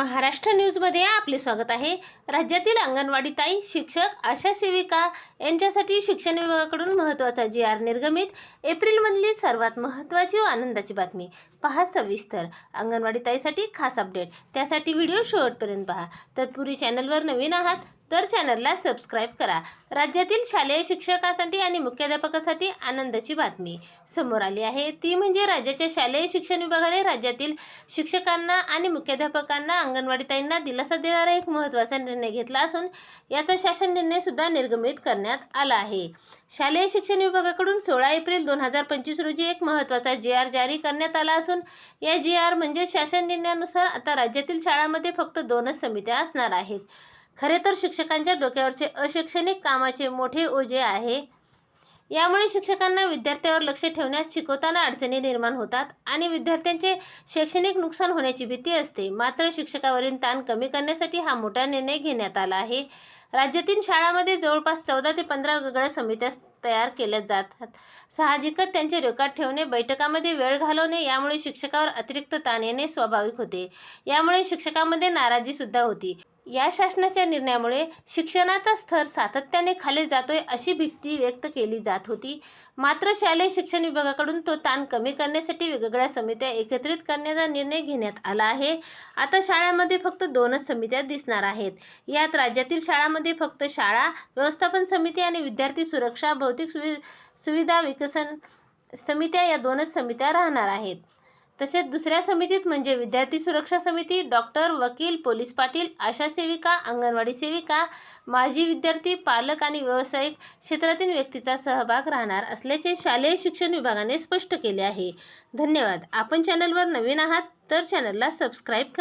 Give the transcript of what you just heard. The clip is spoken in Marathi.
महाराष्ट्र न्यूजमध्ये आपले स्वागत आहे. राज्यातील अंगणवाडी ताई शिक्षक आशा सेविका यांच्यासाठी शिक्षण विभागाकडून महत्त्वाचा जी आर निर्गमित. एप्रिलमधली सर्वात महत्त्वाची व आनंदाची बातमी. पहा सविस्तर. अंगणवाडी ताईसाठी खास अपडेट. त्यासाठी व्हिडिओ शेवटपर्यंत पहा. तत्पूर्वी चॅनलवर नवीन आहात तर चॅनलला सबस्क्राईब करा. राज्यातील शालेय शिक्षकासाठी आणि मुख्याध्यापकासाठी आनंदाची बातमी. समोर आली आहे ती म्हणजे राज्याच्या शालेय शिक्षण विभागाने राज्यातील शिक्षकांना आणि मुख्याध्यापकांना अंगणवाडीताईंना दिलासा देणारा एक महत्त्वाचा निर्णय घेतला असून याचा शासन निर्णय सुद्धा निर्गमित करण्यात आला आहे. शालेय शिक्षण विभागाकडून सोळा एप्रिल दोन हजार पंचवीस रोजी एक महत्त्वाचा जी आर जारी करण्यात आला असून या जी आर म्हणजे शासन निर्णयानुसार आता राज्यातील शाळांमध्ये फक्त दोनच समित्या असणार आहेत. खरे तर शिक्षकांच्या डोक्यावरचे अशैक्षणिक कामाचे मोठे ओझे आहे. यामुळे शिक्षकांना विद्यार्थ्यावर लक्ष ठेवण्यात शिकवताना अडचणी निर्माण होतात आणि विद्यार्थ्यांचे शैक्षणिक नुकसान होण्याची भीती असते. मात्र शिक्षकावरील ताण कमी करण्यासाठी हा मोठा निर्णय घेण्यात आला आहे. राज्यातील शाळांमध्ये जवळपास चौदा ते पंधरा वेगळ्या समित्या तयार केल्या जातात. साहजिकच त्यांचे रेकॉर्ड ठेवणे बैठकामध्ये वेळ घालवणे यामुळे शिक्षकावर अतिरिक्त ताण येणे स्वाभाविक होते. यामुळे शिक्षकांमध्ये नाराजीसुद्धा होती. या शासनाच्या निर्णयामुळे शिक्षणाचा स्तर सातत्याने खाली जातोय अशी भीती व्यक्त केली जात होती. मात्र शालेय शिक्षण विभागाकडून तो ताण कमी करण्यासाठी वेगवेगळ्या समित्या एकत्रित करण्याचा निर्णय घेण्यात आला आहे. आता शाळांमध्ये फक्त दोनच समित्या दिसणार आहेत. यात राज्यातील शाळांमध्ये फक्त शाळा व्यवस्थापन समिती आणि विद्यार्थी सुरक्षा भौतिक सुवि सुविधा विकसन समित्या या दोनच समित्या राहणार आहेत. तसेच दुसऱ्या समितीत म्हणजे विद्यार्थी सुरक्षा समिती डॉक्टर वकील पोलीस पाटील आशा सेविका अंगणवाडी सेविका माजी विद्यार्थी पालक आणि व्यावसायिक क्षेत्रातील व्यक्तीचा सहभाग राहणार असल्याचे शालेय शिक्षण विभागाने स्पष्ट केले आहे. धन्यवाद. आपण चॅनलवर नवीन आहात तर चॅनलला सबस्क्राईब